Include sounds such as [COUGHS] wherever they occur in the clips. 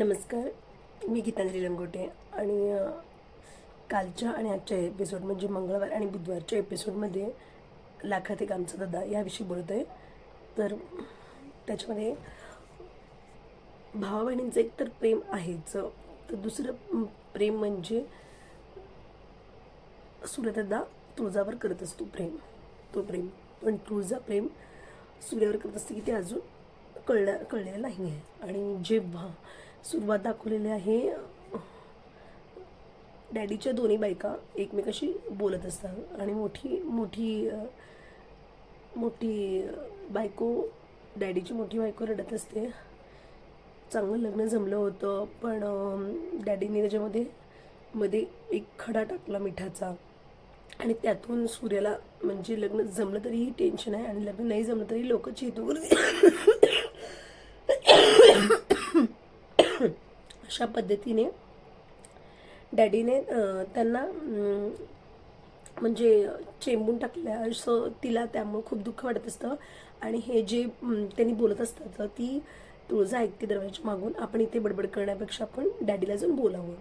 नमस्कार मी गीतांजली लंगोटे आणि कालच्या आणि आजच्या एपिसोड म्हणजे मंगळवार आणि बुधवारच्या एपिसोडमध्ये लाखात एक आमचा दादा याविषयी बोलत आहे. तर त्याच्यामध्ये भावा बहिणींचं एक तर प्रेम आहेच. तर दुसरं प्रेम म्हणजे सूर्यदादा तुळजावर करत असतो प्रेम. तो प्रेम पण तुळजा प्रेम सूर्यावर करत असते की ते अजून कळल्या कळलेलं नाही आहे. आणि जेव्हा सुरुवात दाखवलेली आहे डॅडीच्या दोन्ही बायका एकमेकाशी बोलत असतात आणि मोठी मोठी मोठी बायको डॅडीची मोठी बायको रडत असते चांगलं लग्न जमलं होतं पण डॅडीने त्याच्यामध्ये मध्ये एक खडा टाकला मिठाचा आणि त्यातून सूर्याला म्हणजे लग्न जमलं तरीही टेन्शन आहे आणि लग्न नाही जमलं तरी लोक चेतू अशा पद्धतीने डॅडीने त्यांना म्हणजे चेंबून टाकल्या असं तिला त्यामुळं खूप दुःख वाटत असतं. आणि हे जे त्यांनी बोलत असतात ती तुळजा ऐकते दरवाजाच्या मागून. आपण इथे बडबड करण्यापेक्षा आपण डॅडीला जाऊन बोलावं.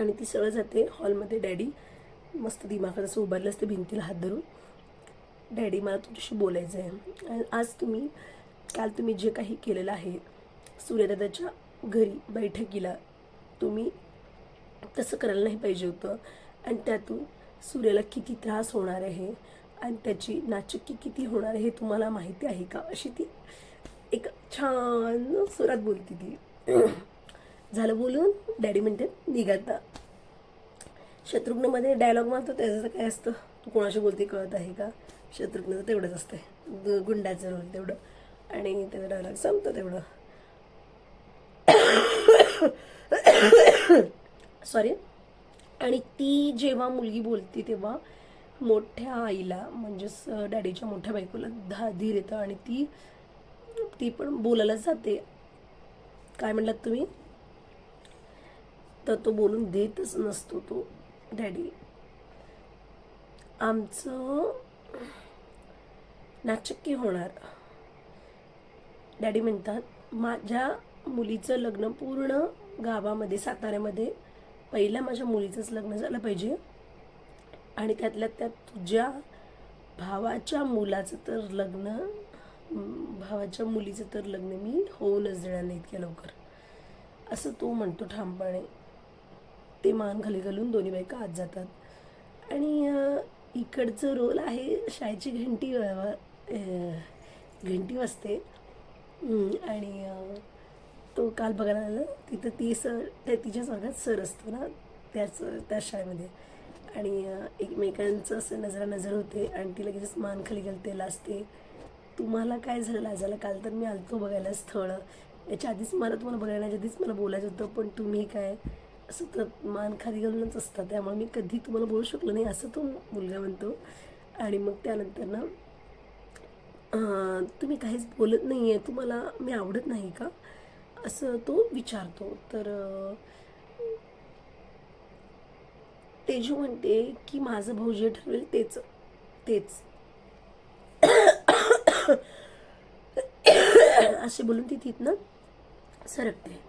आणि ती सरळ जाते हॉलमध्ये. डॅडी मस्त दिमागात असं उभारलं असते भिंतीला हात धरून. डॅडी मला तुमच्याशी बोलायचं आहे आणि आज तुम्ही काल तुम्ही जे काही केलेलं आहे सूर्यदादाच्या घरी बैठकीला. तुम्ही तसं करायला नाही पाहिजे होतं. आणि त्यातून सूर्याला किती त्रास होणार आहे आणि त्याची नाचक्की किती होणार आहे हे तुम्हाला माहिती आहे का? अशी ती एक छान सुरात बोलती ती. [CLEARS THROAT] झालं बोलून डॅडी म्हणते निघाता शत्रुघ्नमध्ये डायलॉग मारतो त्याचं काय असतं? तू कोणाशी बोलते कळत आहे का? शत्रुघ्नचं तेवढंच असतंय. गुंडाचं रोल तेवढं. आणि त्याचं डायलॉग संपतं तेवढं. सॉरी आणि ती जेव्हा मुलगी बोलते तेव्हा मोठ्या आईला म्हणजेच डॅडीच्या मोठ्या बायकोला धा धीर येतं आणि ती ती पण बोलायला जाते. काय म्हणलात तुम्ही? तर तो बोलून देतच नसतो तो डॅडी. आमचं नाचक्की होणार. डॅडी म्हणतात माझ्या मुलीचं लग्न पूर्ण गावामध्ये साताऱ्यामध्ये पहिल्या माझ्या मुलीचंच लग्न झालं पाहिजे. आणि त्यातल्या त्यात तुझ्या भावाच्या मुलाचं तर लग्न भावाच्या मुलीचं तर लग्न मी होऊनच देणार नाही इतक्या लवकर. असं तो म्हणतो ठामपणे. ते मान खाली घालून दोन्ही बायका आत जातात. आणि इकडचं रोल आहे शाळेची घंटी घंटी वाजते. आणि तो काल बघायला आला तिथं ती सर त्या तिच्याच वर्गात सर असतो ना त्याच त्या शाळेमध्ये. आणि एकमेकांचं असं नजरा नजर होते आणि ती लगेच मान खाली गेलते लाजते. तुम्हाला काय झालं लाजायला? काल तर मी आलतो बघायला स्थळ. याच्या आधीच मला तुम्हाला बघण्याच्या आधीच मला बोलायचं होतं पण तुम्ही काय? असं तर मान खाली घालूनच असतं त्यामुळे मी कधी तुम्हाला बोलू शकलो नाही असं तो मुलगा म्हणतो. आणि मग त्यानंतर ना तुम्ही काहीच बोलत नाही आहे तुम्हाला मी आवडत नाही का? असं तो विचारतो. तर तेजू म्हणते की माझं भाऊ जे ठरवेल तेच तेच. असे बोलून ती तिथनं सरकते.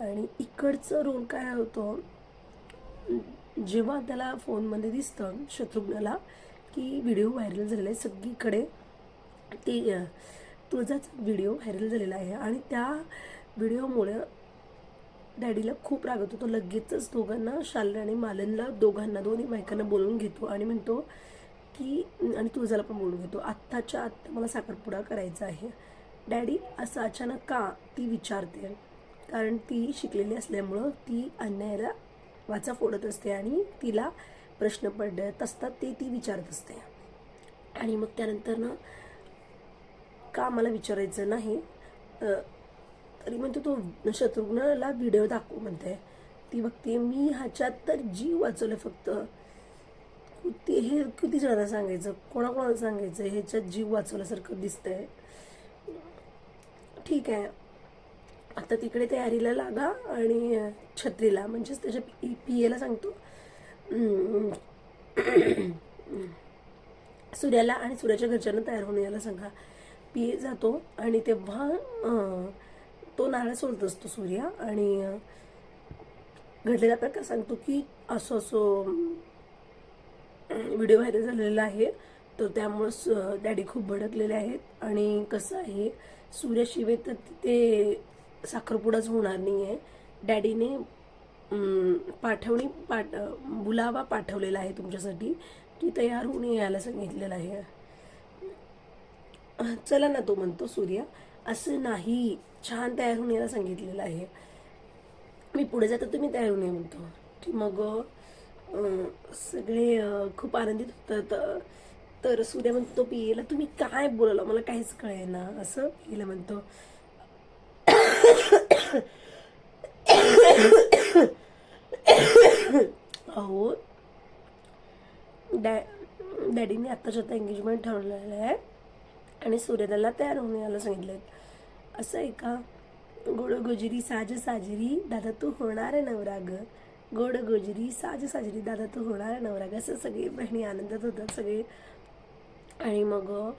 आणि इकडचं रोल काय होतं जेव्हा त्याला फोनमध्ये दिसतं शत्रुघ्नला की व्हिडिओ व्हायरल झालेला आहे सगळीकडे ते तुळजाचा व्हिडिओ व्हायरल झालेला आहे आणि त्या व्हिडिओमुळे डॅडीला खूप राग होतो तो लगेचच दोघांना शालन आणि मालनला दोघांना दोन्ही बायकांना बोलवून घेतो आणि म्हणतो की आणि तुळजाला पण बोलून घेतो आत्ताच्या आत्ता मला साखरपुडा करायचा आहे. डॅडी असं अचानक का? ती विचारते. कारण ती शिकलेली असल्यामुळं ती अन्यायाला वाचा फोडत असते आणि तिला प्रश्न पडत असतात ते ती विचारत असते. आणि मग त्यानंतर ना का आम्हाला विचारायचं नाही. तरी म्हणतो तो शत्रुघ्नला व्हिडिओ दाखवू म्हणते ती बघते मी ह्याच्यात तर जीव वाचवलं फक्त. ते हे किती जणांना सांगायचं? कोणाकोणाला सांगायचं? ह्याच्यात जीव वाचवल्यासारखं दिसतंय. ठीक आहे. आता तिकडे तयारीला लागा आणि छत्रीला म्हणजेच त्याच्या पी पी एला सांगतो. [CLEARS THROAT] सूर्याला आणि सूर्याच्या घरच्यांना तयार होऊन यायला सांगा. पी जातो आणि तेव्हा तो नारळ सोडत असतो सूर्या आणि घडलेला प्रकार सांगतो की असं असं व्हिडिओ व्हायरल झालेला आहे. तर त्यामुळं डॅडी खूप भडकलेले आहेत आणि कसं आहे सूर्याशिवाय तर तिथे साखरपुडाच होणार नाही आहे डॅडीने पाठवणी पाठ बुलावा पाठवलेला आहे तुमच्यासाठी की तयार होऊन यायला सांगितलेलं आहे. चला ना तो म्हणतो सूर्या असं नाही. छान तयार होऊन यायला सांगितलेलं आहे. मी पुढे जातो तुम्ही तयार होऊन ये म्हणतो. की मग सगळे खूप आनंदित होतात. तर सूर्य म्हणतो पियेला तुम्ही काय बोलला मला काहीच कळेना. असं पियेला म्हणतो. अहो डॅ डॅडीने आत्ताच आता एंगेजमेंट ठरवलेलं आहे. आणि सूर्यदाला तयार होऊन यायला सांगितलंय. असं आहे का? गोड गोजरी साज साजरी दादा तू होणार आहे गोड गोजरी साज साजरी दादा तू होणार आहे असं सगळे बहिणी आनंदात होतात सगळे. आणि मग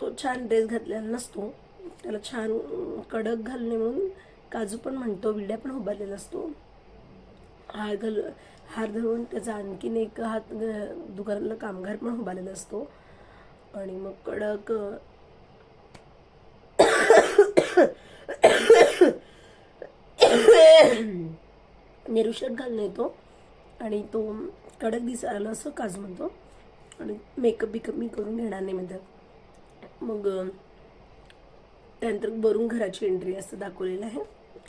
तो छान ड्रेस घातलेला नसतो. त्याला छान कडक घालणे म्हणून काजू पण म्हणतो विड्या पण उभारलेला असतो. हार घाल हार धरून त्याचा आणखीन एक हात ग- दुकानातला कामगार पण उभारलेला असतो. आणि मग कडक निरुषक घालून येतो. आणि तो कडक दिसायला असं काज म्हणतो. आणि मेकअप बिकअप मी करून घेणार नाही म्हणतात मग त्यानंतर वरून घराची एंट्री असं दाखवलेलं आहे.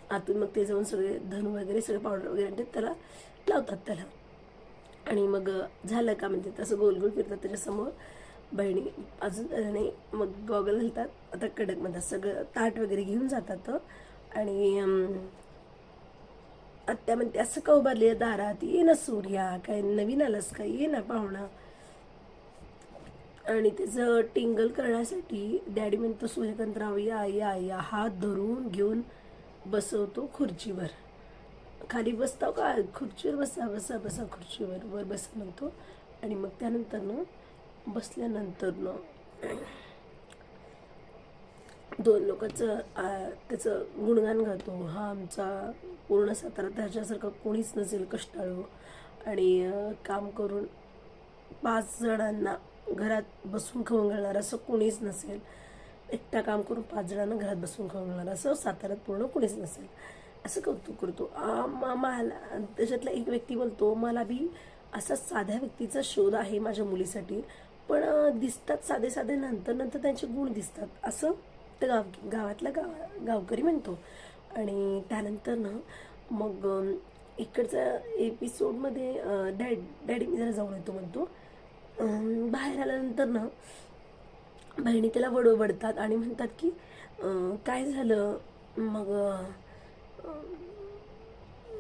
आतून मग ते जाऊन सगळे धन वगैरे सगळे पावडर वगैरे आणतात त्याला लावतात त्याला. आणि मग झालं का म्हणजे तसं गोल गोल फिरतात त्याच्यासमोर. बहिणी अजून नाही मग गॉगल घालतात. आता कडक म्हणतात सगळं ताट वगैरे घेऊन जातात आणि आत्या म्हणते असं का उभारली दारात? ये ना सूर्या काय नवीन आलास का ये ना पाहुणा. आणि त्याचं टिंगल करण्यासाठी डॅडी म्हणतो सूर्यकांतराव या या या. हात धरून घेऊन बसवतो खुर्चीवर. खाली बसताव का? खुर्चीवर बसा बसा बसा खुर्चीवर. वर बसा म्हणतो. आणि मग त्यानंतरनं बसल्यानंतरनं दोन लोकांचं त्याचं गुणगान गातो. हा आमचा पूर्ण सातारा त्याच्यासारखं कोणीच नसेल कष्टाळू. आणि काम करून पाच जणांना घरात बसून खाऊन घालणार असं कोणीच नसेल. एकटा काम करून पाच जणांना घरात बसून खाऊन घालणार असं साताऱ्यात पूर्ण कोणीच नसेल. असं कौतुक करतो. मला त्याच्यातला एक व्यक्ती बोलतो मला बी असा साध्या व्यक्तीचा शोध आहे माझ्या मुलीसाठी. पण दिसतात साधे साधे नंतर नंतर त्यांचे गुण दिसतात. असं त्या गाव गावातला गाव गावकरी म्हणतो. आणि त्यानंतर ना मग इकडच्या एपिसोडमध्ये डॅड डॅडी मी जरा जाऊन येतो म्हणतो. बाहेर आल्यानंतर ना बहिणी त्याला वडवडतात आणि म्हणतात की काय झालं? मग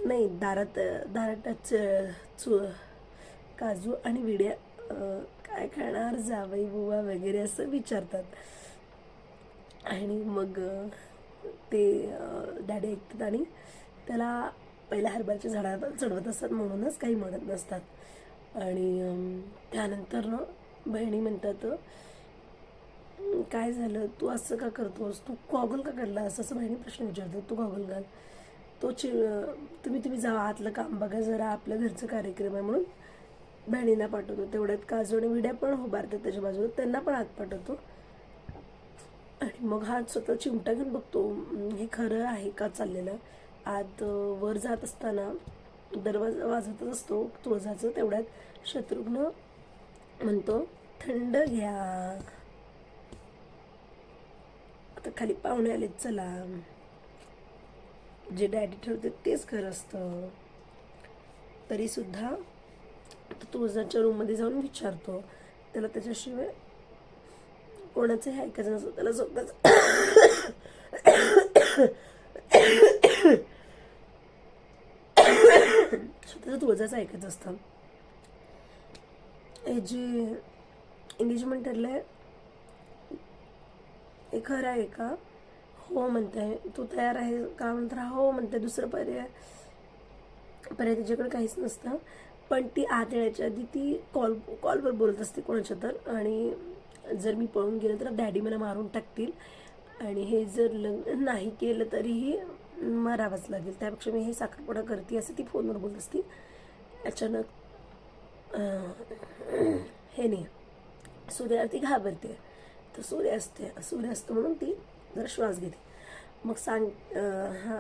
नाही दारात दारातच चु काजू आणि विड्या काय खाणार जावई बुवा वगैरे असं विचारतात. आणि मग ते डॅडी ऐकतात आणि त्याला पहिल्या हरभऱ्याच्या झाडावर चढवत असतात म्हणूनच काही म्हणत नसतात. आणि त्यानंतर ना बहिणी म्हणतात काय झालं? तू असं का करतोस? तू गॉगल का काढला असं असं बहिणी प्रश्न विचारतात. तू गॉगल घाल तो चि तुम्ही तुम्ही जावा आतलं काम बघा जरा आपल्या घरचं कार्यक्रम आहे म्हणून बहिणींना पाठवतो. तेवढ्यात काजू आणि विड्या पण उभारतात त्याच्या बाजूला. त्यांना पण आत पाठवतो. आणि मग हा स्वतः चिमटा घेऊन बघतो हे खरं आहे का चाललेलं? आत वर जात असताना दरवाजा वाजतच असतो तुळजाचं तेवढ्यात शत्रुघ्न म्हणतो थंड घ्या. आता खाली पाहुणे आलेत चला. जे डॅडी ठरवते तेच खरं असतं. तर तो तुळजाच्या रूममध्ये जाऊन विचारतो. त्याला त्याच्याशिवाय कोणाचंही ऐकायचं नसतं. त्याला स्वतःच स्वतःचं तुळजाचं ऐकायचं असतं. हे जे एंगेजमेंट ठरलं आहे हे खरं आहे का? हो म्हणते तू तयार आहे का? म्हणतो हो म्हणते दुसरं पर्याय पर्याय तिच्याकडे काहीच नसतं. पण ती आत येण्याच्या आधी ती कॉल कॉलवर बोलत असते कोणाच्या तर. आणि जर मी पळून गेलं तर डॅडी मला मारून टाकतील. आणि हे जर लग्न नाही केलं तरीही मरावंच लागेल. त्यापेक्षा मी हे साखरपुडा करते असं ती फोनवर बोलत असते. अचानक हे नाही. सूर्यावरती घाबरते. तर सूर्य असते सूर्य असतो म्हणून ती जरा श्वास घेते. मग सांग हा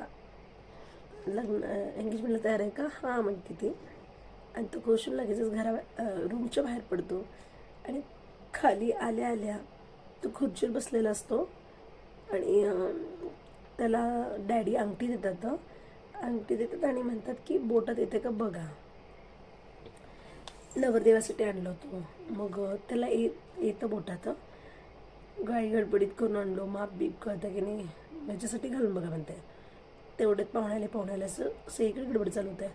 लग्न एंगेजमेंटला तयार आहे का? हां म्हणते ती. आणि तो कोशून लगेचच घरा रूमच्या बाहेर पडतो. आणि खाली आल्या आल्या तो खुर्चीवर बसलेला असतो. आणि त्याला डॅडी अंगठी देतात अंगठी देतात आणि म्हणतात की बोटात येते का बघा. नवरदेवासाठी आणलं होतं. मग त्याला ये येतं बोटात गाई गडबडीत करून आणलो माप बीप कळतं की नाही याच्यासाठी घालून बघा म्हणते. तेवढ्यात पाहुण्याला पाहुण्याला असं सगळीकडे गडबड चालू होतं.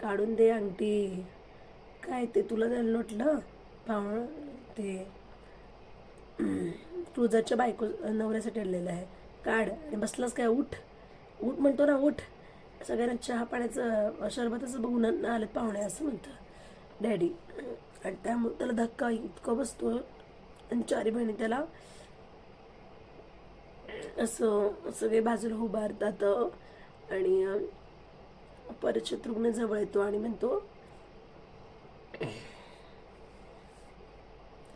काढून दे अंगठी काय ते तुला झालं नोटलं पाहुणं ते तुळजाच्या बायको नवऱ्यासाठी आणलेलं आहे. काढ आणि बसलास काय? उठ. उठ म्हणतो ना उठ. सगळ्यांना चहा पाण्याचं शरबताचं बघून आलं पाहुणे असं म्हणतं. डॅडी आणि त्यामुळे त्याला धक्का इतकं बसतो आणि चारी बहिणी त्याला असं सगळे बाजूला उभारतात. आणि परत शत्रुघ्न जवळ येतो आणि म्हणतो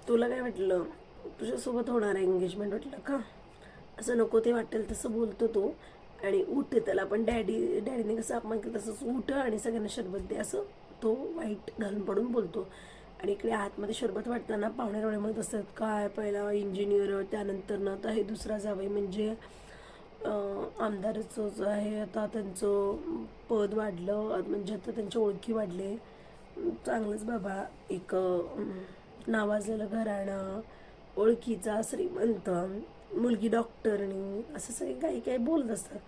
तुला काय वाटलं? तुझ्यासोबत होणार आहे एंगेजमेंट वाटलं का? असं नको ते वाटेल तसं बोलतो तो. आणि उठ त्याला पण डॅडी डॅडीने कसं अपमान केलं तसंच उठ आणि सगळ्यांना शरबत दे असं तो वाईट घालून पडून बोलतो. आणि इकडे आतमध्ये शरबत वाटताना पाहुणे म्हणत असतात काय पहिला इंजिनियर त्यानंतर ना तर हे दुसरा जावं म्हणजे आमदाराचं जो आहे आता त्यांचं पद वाढलं म्हणजे आता त्यांच्या ओळखी वाढले. चांगलंच बाबा एक नावाजलेलं घराणं ओळखीचा श्रीमंत मुलगी डॉक्टरनी असं सगळे काही काही बोलत असतात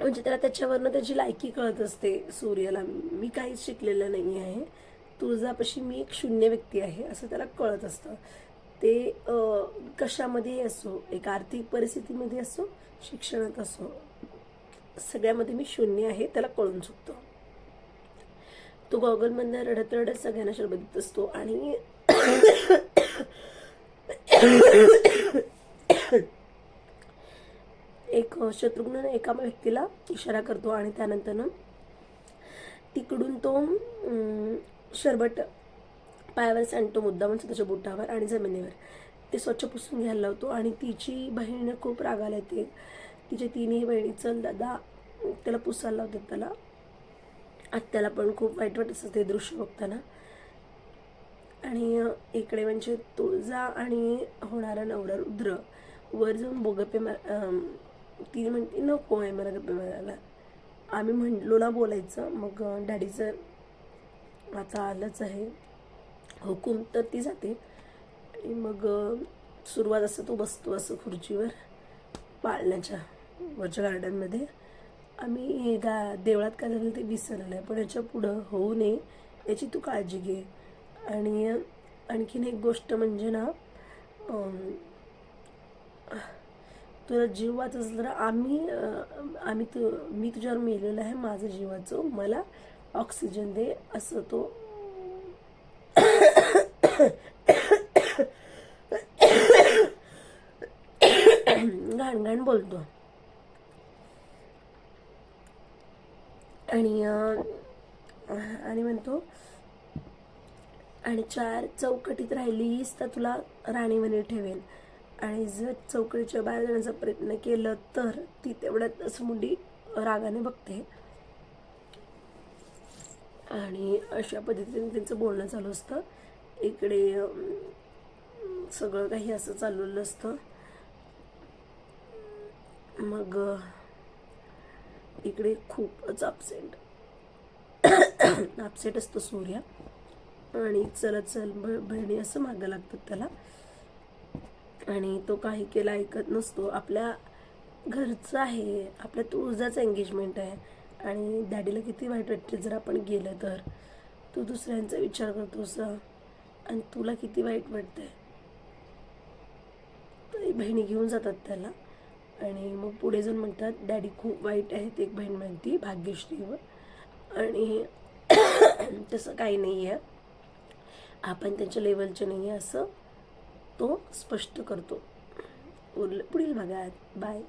म्हणजे त्याला त्याच्यावरनं त्याची लायकी कळत असते सूर्याला. मी काहीच शिकलेलं नाही आहे. तुळजापाशी मी एक शून्य व्यक्ती आहे असं त्याला कळत असतं. ते कशामध्येही असो एक आर्थिक परिस्थितीमध्ये असो शिक्षणात असो सगळ्यामध्ये मी शून्य आहे त्याला कळून चुकतो. तो गॉगलमधनं रडत रडत सगळ्यांना शरबत असतो आणि एक शत्रुघ्न एका व्यक्तीला इशारा करतो आणि त्यानंतर तिकडून तो शरबट शरबत पायावर सांडतो मुद्दामून त्याच्या बोटावर आणि जमिनीवर. ते स्वच्छ पुसून घ्यायला लावतो आणि तिची बहीण खूप रागाला येते. तिच्या तिन्ही बहिणी चल दादा त्याला पुसायला लावतात त्याला. आत्याला पण खूप वाईट वाटत असतं ते दृश्य बघताना. आणि इकडे म्हणजे तुळजा आणि होणारा नवरा रुद्र वर जाऊन बोगप्पे मार ती म्हणते नको आहे मला गप्पे मारायला. आम्ही म्हणलो ना बोलायचं. मग डॅडीचं आता आलंच आहे. हुकूम तर ती जाते. आणि मग सुरुवात असं तो बसतो असं खुर्चीवर पाळण्याच्या वरच्या गार्डनमध्ये आम्ही गा देवळात काय झालं ते विसरलं आहे पण याच्या पुढं होऊ नये याची तू काळजी घे. आणि आणखीन एक गोष्ट म्हणजे ना तुला जीव वाचत तर आम्ही आम्ही तू मी तुझ्यावर मेलेलं आहे माझं जीवाचं मला ऑक्सिजन दे असं तो घाण घाण बोलतो. आणि आणि म्हणतो आणि चार चौकटीत राहिलीस तर तुला राणीमध्ये ठेवेल. आणि जर चौकटीच्या बाहेर जाण्याचा प्रयत्न केलं तर ती तेवढ्यात असं मुली रागाने बघते. आणि अशा पद्धतीने त्यांचं बोलणं चालू असतं. इकडे सगळं काही असं चाललेलं असतं मग इकडे खूपच अपसेट अपसेट [COUGHS] असतो सूर्य. आणि चलत चल ब- बहिणी असं मागं लागतात त्याला. आणि तो काही केला ऐकत नसतो. आपल्या घरचं आहे आपल्या तुळजाचं एंगेजमेंट आहे. आणि डॅडीला किती वाईट वाटते जर आपण गेलं तर. तू दुसऱ्यांचा विचार करतो असं. आणि तुला किती वाईट वाटतंय? तर बहिणी घेऊन जातात त्याला. आणि मग पुढे जाऊन म्हणतात डॅडी खूप वाईट आहेत एक बहीण म्हणती भाग्यश्रीवर. आणि [CLEARS THROAT] तसं काही नाही आहे आपण त्यांच्या लेवलचे नाही आहे असं तो स्पष्ट करतो. उरलं पुढील भागात. बाय.